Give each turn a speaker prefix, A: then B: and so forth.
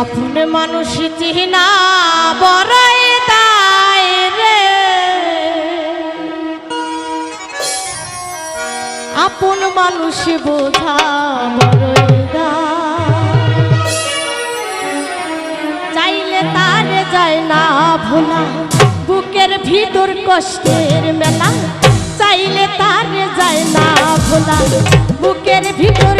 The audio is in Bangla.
A: আপন মানুষ চিহ্না বড়াই তাই রে। আপন মানুষ বোঝা বড়ই চাইলে তার যায় না ভোলা, বুকের ভিতর কষ্টের মেলা। চাইলে তার যায় না ভোলা, বুকের ভিতর